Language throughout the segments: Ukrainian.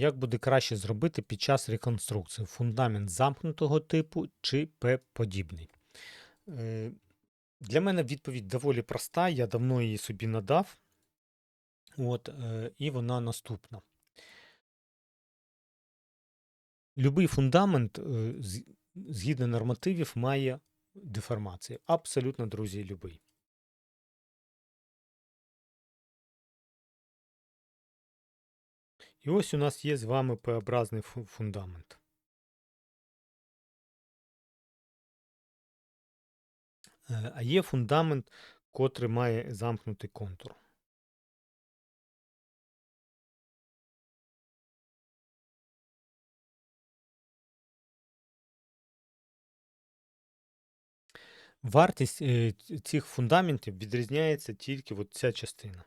Як буде краще зробити під час реконструкції? Фундамент замкнутого типу чи П-подібний? Е, Для мене відповідь доволі проста. Я давно її собі надав. От, е, і вона наступна. Любий фундамент, е, згідно нормативів, має деформацію. Абсолютно, друзі, любий. І ось у нас є з вами П-образний фундамент. Е, А є фундамент, котрий має замкнутий контур. Вартість е, цих фундаментів відрізняється тільки от ця частина.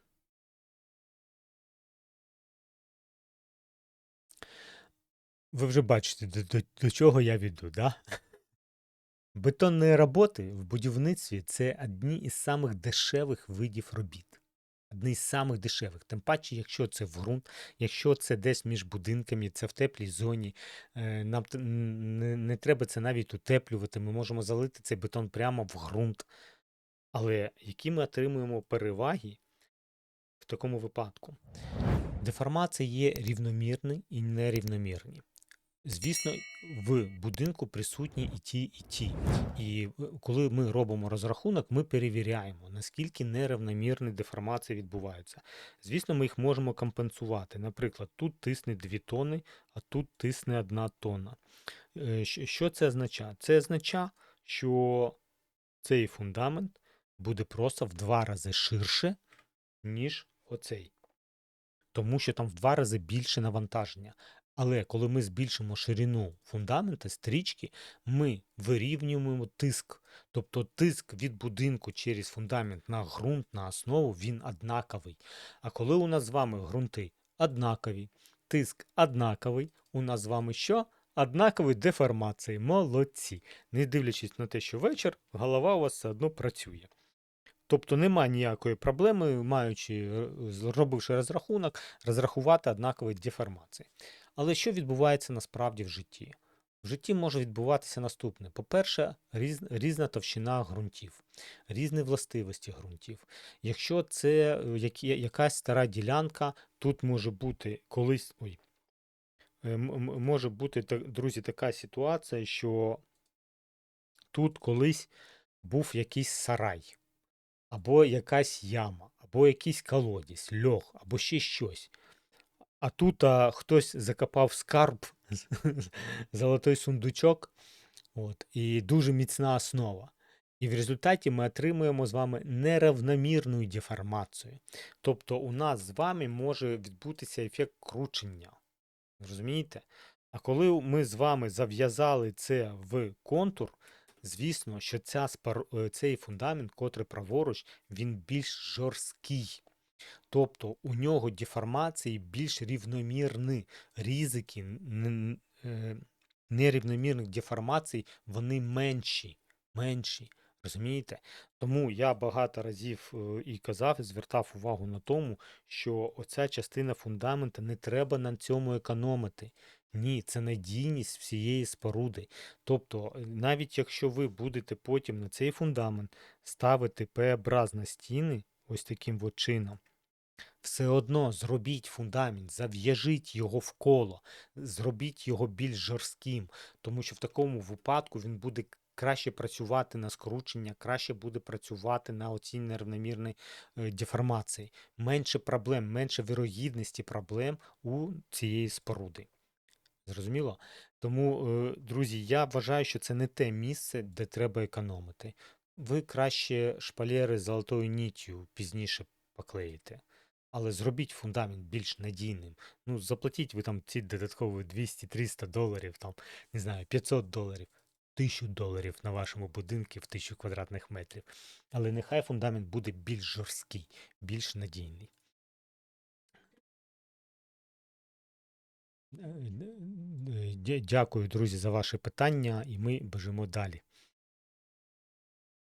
Ви вже бачите, до, до, до чого я веду, да? Бетонні роботи в будівництві це одні із самих дешевих видів робіт. Одні з самих дешевих. Тим паче, якщо це в ґрунт, якщо це десь між будинками, це в теплій зоні, е, нам не, не треба це навіть утеплювати. Ми можемо залити цей бетон прямо в ґрунт. Але які ми отримуємо переваги в такому випадку? Деформації є рівномірні і нерівномірні. Звісно, в будинку присутні і ті, і ті. І е, коли ми робимо розрахунок, ми перевіряємо, наскільки нерівномірні деформації відбуваються. Звісно, ми їх можемо компенсувати. Наприклад, тут тисне 2 тони, а тут тисне 1 тонна. Е, Що це означає? Це означає, що цей фундамент буде просто в два рази ширше, ніж оцей. Тому що там в два рази більше навантаження. Але коли ми збільшимо ширину фундамента, стрічки, ми вирівнюємо тиск. Тобто тиск від будинку через фундамент на ґрунт, на основу, він однаковий. А коли у нас з вами ґрунти однакові, тиск однаковий, у нас з вами що? Однакові деформації. Молодці. Не дивлячись на те, що вечір, голова у вас все одно працює. Тобто нема ніякої проблеми, маючи, е, зробивши розрахунок, розрахувати однакові деформації. Але що відбувається насправді в житті? В житті може відбуватися наступне. По-перше, різ, різна товщина ґрунтів, різні властивості ґрунтів. Якщо це е, які- якась стара ділянка, тут може бути колись. Ой, е, може бути, друзі, така ситуація, що тут колись був якийсь сарай або якась яма, або якийсь колодязь, льох, або ще щось. А тут а, хтось закопав скарб, золотой сундучок, от, і дуже міцна основа. І в результаті ми отримуємо з вами неравномірну деформацію. Тобто у нас з вами може відбутися ефект кручення. Розумієте? А коли ми з вами зав'язали це в контур, звісно, що ця е, цей фундамент, котрий праворуч, він більш жорсткий. Тобто у нього деформації більш рівномірні. Ризики е, нерівномірних деформацій, вони менші. менші. Розумієте? Тому я багато разів е, і казав, і звертав увагу на тому, що оця частина фундамента не треба на цьому економити. Ні, це надійність всієї споруди. Тобто, е, навіть якщо ви будете потім на цей фундамент ставити П-образні стіни, ось таким от чином, все одно зробіть фундамент, зав'яжіть його в коло, зробіть його більш жорстким, тому що в такому випадку він буде краще працювати на скручення, краще буде працювати на оцій нерівномірній е, деформації. Менше проблем, менше вирогідності проблем у цієї споруди. Зрозуміло? Тому, е, друзі, я вважаю, що це не те місце, де треба економити. Ви краще шпалери з золотою ніттю пізніше поклеїте. Але зробіть фундамент більш надійним. Ну, заплатіть ви там ці додаткові 200-300 доларів, там, не знаю, 500 доларів, 1000 доларів на вашому будинку в 1000 квадратних метрів. Але нехай фундамент буде більш жорсткий, більш надійний. Дякую, друзі, за ваші питання, і ми бежимо далі.